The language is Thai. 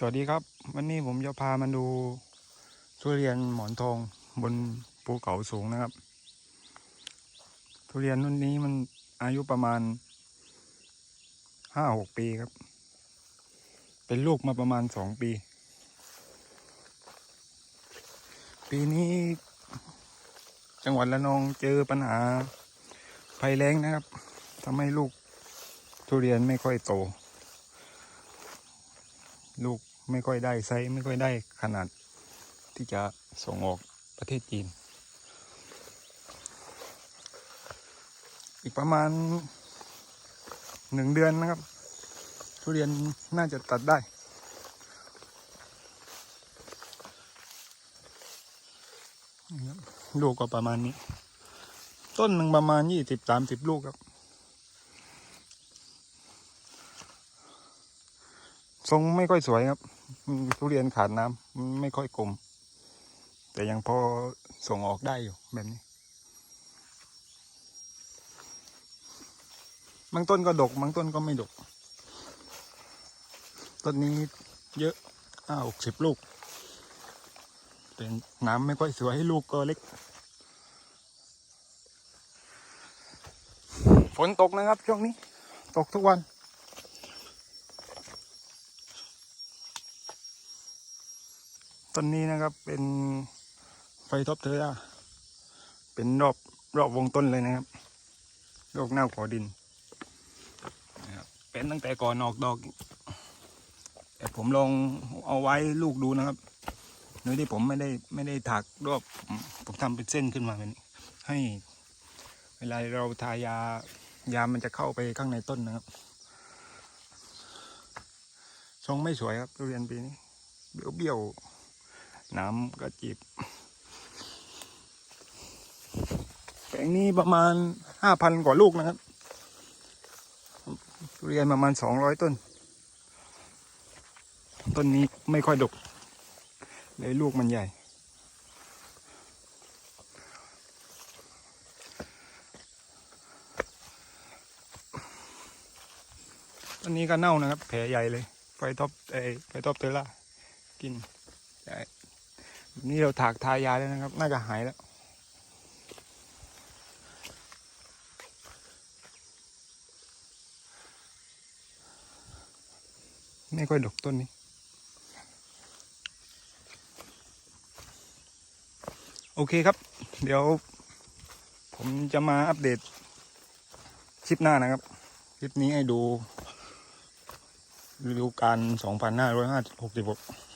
สวัสดีครับ วันนี้ผมจะพามาดูทุเรียนหมอนทองบนภูเขาสูงนะครับ ทุเรียนรุ่นนี้มันอายุประมาณห้าหกปีครับ เป็นลูกมาประมาณสองปี ปีนี้ จังหวัดระนองเจอปัญหาภัยแล้งนะครับทำให้ลูกทุเรียนไม่ค่อยโตลูก ไม่ค่อยได้ไซส์ไม่ค่อยได้ขนาดที่จะส่งออกประเทศจีน อีกประมาณหนึ่งเดือนนะครับ ทุเรียนน่าจะตัดได้นะครับลูกก็ประมาณนี้ ต้นหนึ่งประมาณยี่สิบสามสิบลูกครับทรงไม่ค่อยสวยครับ ทุเรียนขาดน้ำไม่ค่อยกลม แต่ยังพอส่งออกได้อยู่แบบนี้บางต้นก็ดกบางต้นก็ไม่ดก ต้นนี้เยอะอ้าหกสิบลูกเป็นน้ำไม่ค่อยสวยให้ลูกก็เล็ก ฝนตกนะครับช่วงนี้ ตกทุกวัน ต้นนี้นะครับเป็นไฟท็อปเทอร่าเป็นรอบรอบวงต้นเลยนะครับโรคเน่าขอดินเป็นตั้งแต่ก่อนออกดอก แต่ผมลองเอาไว้ลูกดูนะครับโดยที่ผมไม่ได้ไม่ได้ถักรอบผมผมทำเป็นเส้นขึ้นมาแบบนี้ให้ เวลาเราทายายามันจะเข้าไปข้างในต้นนะครับทรงไม่สวยครับทุเรียนปีนี้เบี้ยวเบี้ยว น้ำก็จีบแปลงนี้ประมาณห้าพันกว่าลูกนะครับทุเรียนประมาณสองร้อยต้น ต้นนี้ไม่ค่อยดก เลยลูกมันใหญ่ ต้นนี้ก็เน่านะครับ แผลใหญ่เลย ไฟท็อปเอไฟท็อปเทอร่ากินแต่ นี่เราถากทายาแล้วนะครับ น่าจะหายแล้ว ไม่ค่อยดกต้นนี้โอเคครับ เดี๋ยว ผมจะมาอัปเดตคลิปหน้านะครับ คลิปนี้ให้ดูฤดูกาล2566